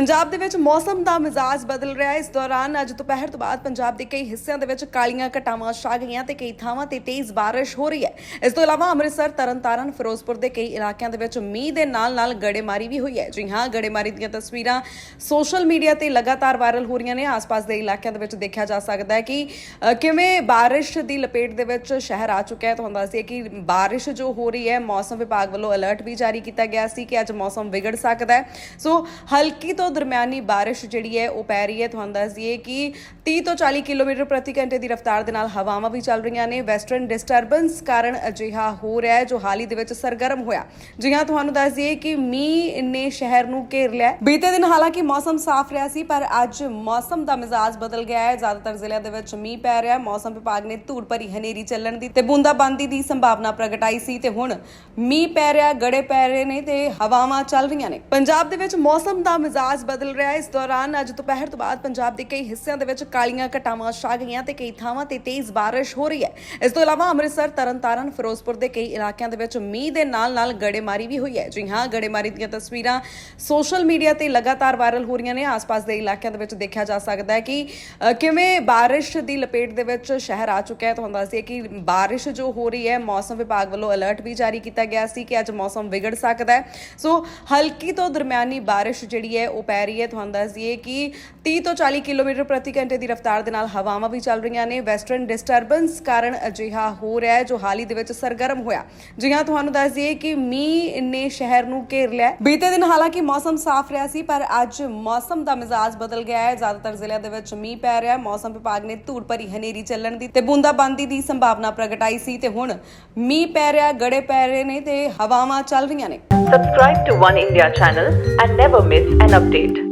ਪੰਜਾਬ ਦੇ ਵਿੱਚ ਮੌਸਮ ਦਾ ਮਿਜ਼ਾਜ ਬਦਲ ਰਿਹਾ ਹੈ। ਇਸ ਦੌਰਾਨ ਅੱਜ ਦੁਪਹਿਰ ਤੋਂ ਬਾਅਦ ਪੰਜਾਬ ਦੇ ਕਈ ਹਿੱਸਿਆਂ ਦੇ ਵਿੱਚ ਕਾਲੀਆਂ ਘਟਾਵਾਂ ਛਾ ਗਈਆਂ ਤੇ ਕਈ ਥਾਵਾਂ ਤੇ ਤੇਜ਼ ਬਾਰਿਸ਼ ਹੋ ਰਹੀ ਹੈ। ਇਸ ਤੋਂ ਇਲਾਵਾ ਅੰਮ੍ਰਿਤਸਰ, ਤਰਨਤਾਰਨ, ਫਿਰੋਜ਼ਪੁਰ ਦੇ ਕਈ ਇਲਾਕਿਆਂ ਦੇ ਵਿੱਚ ਮੀਂਹ ਦੇ ਨਾਲ-ਨਾਲ ਗੜੇਮਾਰੀ ਵੀ ਹੋਈ ਹੈ। ਜੀ ਹਾਂ, ਗੜੇਮਾਰੀ ਦੀਆਂ ਤਸਵੀਰਾਂ ਸੋਸ਼ਲ ਮੀਡੀਆ ਤੇ ਲਗਾਤਾਰ ਵਾਇਰਲ ਹੋ ਰਹੀਆਂ ਨੇ। ਆਸ-ਪਾਸ ਦੇ ਇਲਾਕਿਆਂ ਦੇ ਵਿੱਚ ਦੇਖਿਆ ਜਾ ਸਕਦਾ ਹੈ ਕਿ ਕਿਵੇਂ ਬਾਰਿਸ਼ ਦੀ ਲਪੇਟ ਦੇ ਵਿੱਚ ਸ਼ਹਿਰ ਆ ਚੁੱਕਿਆ ਹੈ। ਤੁਹਾਨੂੰ ਦੱਸ ਦਈਏ ਕਿ ਬਾਰਿਸ਼ ਜੋ ਹੋ ਰਹੀ ਹੈ, ਮੌਸਮ ਵਿਭਾਗ ਵੱਲੋਂ ਅਲਰਟ ਵੀ ਜਾਰੀ ਕੀਤਾ ਗਿਆ ਸੀ ਕਿ ਅੱਜ ਮੌਸਮ ਵਿਗੜ ਸਕਦਾ ਹੈ। ਸੋ ਹਲਕੀ ਤੋਂ ਦਰਮਿਆਨੀ ਬਾਰਿਸ਼ ਜਿਹੜੀ ਹੈ ਉਹ ਪੈ ਰਹੀ ਹੈ। ਤੁਹਾਨੂੰ ਦੱਸ ਦਈਏ ਕਿ 30 ਤੋਂ 40 ਕਿਲੋਮੀਟਰ ਪ੍ਰਤੀ ਘੰਟੇ ਦੀ ਰਫ਼ਤਾਰ ਦੇ ਨਾਲ ਹਵਾਵਾਂ ਵੀ ਚੱਲ ਰਹੀਆਂ ਨੇ। ਵੈਸਟਰਨ ਡਿਸਟਰਬੈਂਸ ਕਾਰਨ ਅਜਿਹਾ ਹੋ ਰਿਹਾ ਹੈ, ਜੋ ਹਾਲ ਹੀ ਦੇ ਵਿੱਚ ਸਰਗਰਮ ਹੋਇਆ। ਜੀ ਹਾਂ, ਤੁਹਾਨੂੰ ਦੱਸ ਦਈਏ ਕਿ ਮੀਂਹ ਨੇ ਸ਼ਹਿਰ ਨੂੰ ਘੇਰ ਲਿਆ ਬੀਤੇ ਦਿਨ ਹਾਲਾਂਕਿ ਮੌਸਮ ਸਾਫ਼ ਰਿਹਾ ਸੀ, ਪਰ ਅੱਜ ਮੌਸਮ ਦਾ ਮਿਜ਼ਾਜ ਬਦਲ ਗਿਆ ਹੈ। ਜ਼ਿਆਦਾਤਰ ਜ਼ਿਲ੍ਹਿਆਂ ਦੇ ਵਿੱਚ ਮੀਂਹ ਪੈ ਰਿਹਾ ਹੈ। ਮੌਸਮ ਵਿਭਾਗ ਨੇ ਧੂੜ ਭਰੀ ਹਨੇਰੀ ਚੱਲਣ ਦੀ ਤੇ ਬੂੰਦਾਬਾਂਦੀ ਦੀ ਸੰਭਾਵਨਾ ਪ੍ਰਗਟਾਈ ਸੀ ਤੇ ਹੁਣ ਮੀਂਹ ਪੈ ਰਿਹਾ, ਗੜੇ ਪੈ ਰਹੇ ਨੇ ਤੇ ਹਵਾਵਾਂ ਚੱਲ ਰਹੀਆਂ ਨੇ। ਪੰਜਾਬ ਦੇ ਵਿੱਚ ਮੌਸਮ ਦਾ ਮਿਜ਼ਾਜ ਬਦਲ ਰਿਹਾ ਹੈ। ਇਸ ਦੌਰਾਨ ਅੱਜ ਦੁਪਹਿਰ ਤੋਂ ਬਾਅਦ ਪੰਜਾਬ ਦੇ ਕਈ ਹਿੱਸਿਆਂ ਦੇ ਵਿੱਚ ਕਾਲੀਆਂ ਘਟਾਵਾਂ ਛਾ ਗਈਆਂ ਤੇ ਕਈ ਥਾਵਾਂ ਤੇ ਤੇਜ਼ ਬਾਰਿਸ਼ ਹੋ ਰਹੀ ਹੈ। ਇਸ ਤੋਂ ਇਲਾਵਾ ਅੰਮ੍ਰਿਤਸਰ, ਤਰਨਤਾਰਨ, ਫਿਰੋਜ਼ਪੁਰ ਦੇ ਕਈ ਇਲਾਕਿਆਂ ਦੇ ਵਿੱਚ ਮੀਂਹ ਦੇ ਨਾਲ-ਨਾਲ ਗੜੇਮਾਰੀ ਵੀ ਹੋਈ ਹੈ। ਜੀ ਹਾਂ, ਗੜੇਮਾਰੀ ਦੀਆਂ ਤਸਵੀਰਾਂ ਸੋਸ਼ਲ ਮੀਡੀਆ ਤੇ ਲਗਾਤਾਰ ਵਾਇਰਲ ਹੋ ਰਹੀਆਂ ਨੇ। ਆਸ-ਪਾਸ ਦੇ ਇਲਾਕਿਆਂ ਦੇ ਵਿੱਚ ਦੇਖਿਆ ਜਾ ਸਕਦਾ ਹੈ ਕਿ ਕਿਵੇਂ ਬਾਰਿਸ਼ ਦੀ ਲਪੇਟ ਦੇ ਵਿੱਚ ਸ਼ਹਿਰ ਆ ਚੁੱਕਿਆ ਹੈ। ਤੁਹਾਨੂੰ ਦੱਸਦੀ ਦਈਏ ਕਿ ਬਾਰਿਸ਼ ਜੋ ਹੋ ਰਹੀ ਹੈ, ਮੌਸਮ ਵਿਭਾਗ ਵੱਲੋਂ ਅਲਰਟ ਵੀ ਜਾਰੀ ਕੀਤਾ ਗਿਆ ਸੀ ਕਿ ਅੱਜ ਮੌਸਮ ਵਿਗੜ ਸਕਦਾ ਹੈ। ਸੋ ਹਲਕੀ ਤੋਂ ਦਰਮਿਆਨੀ ਬਾਰਿਸ਼ ਜਿਹੜੀ ਹੈ, ਉਹ ਪੈ ਰਹੀ ਹੈ। ਤੁਹਾਨੂੰ ਦੱਸ ਦਈਏ ਕਿ 30 ਤੋਂ 40 ਕਿਲੋਮੀਟਰ ਪ੍ਰਤੀ ਘੰਟੇ ਦੀ ਰਫ਼ਤਾਰ ਦੇ ਨਾਲ ਹਵਾਵਾਂ ਵੀ ਚੱਲ ਰਹੀਆਂ ਨੇ। ਵੈਸਟਰਨ ਡਿਸਟਰਬੈਂਸ ਕਾਰਨ ਅਜਿਹਾ ਹੋ ਰਿਹਾ ਹੈ, ਜੋ ਹਾਲ ਹੀ ਦੇ ਵਿੱਚ ਸਰਗਰਮ ਹੋਇਆ। ਜੀ ਹਾਂ, ਤੁਹਾਨੂੰ ਦੱਸ ਦਈਏ ਕਿ ਮੀਂਹ ਨੇ ਸ਼ਹਿਰ ਨੂੰ ਘੇਰ ਲਿਆ ਬੀਤੇ ਦਿਨ ਹਾਲਾਂਕਿ ਮੌਸਮ ਸਾਫ਼ ਰਿਹਾ ਸੀ, ਪਰ ਅੱਜ ਮੌਸਮ ਦਾ ਮਿਜ਼ਾਜ ਬਦਲ ਗਿਆ ਹੈ। ਜ਼ਿਆਦਾਤਰ ਜ਼ਿਲ੍ਹਿਆਂ ਦੇ ਵਿੱਚ ਮੀਂਹ ਪੈ ਰਿਹਾ ਹੈ। ਮੌਸਮ ਵਿਭਾਗ ਨੇ ਧੂੜ ਭਰੀ ਹਨੇਰੀ ਚੱਲਣ ਦੀ ਤੇ ਬੂੰਦਾਬਾਂਦੀ ਦੀ ਸੰਭਾਵਨਾ ਪ੍ਰਗਟਾਈ ਸੀ ਤੇ ਹੁਣ ਮੀਂਹ ਪੈ ਰਿਹਾ ਗੜੇ ਪੈ ਰਹੇ ਨੇ ਤੇ ਹਵਾਵਾਂ ਚੱਲ ਰਹੀਆਂ ਨੇ। Subscribe to One India channel and never miss an Escaped.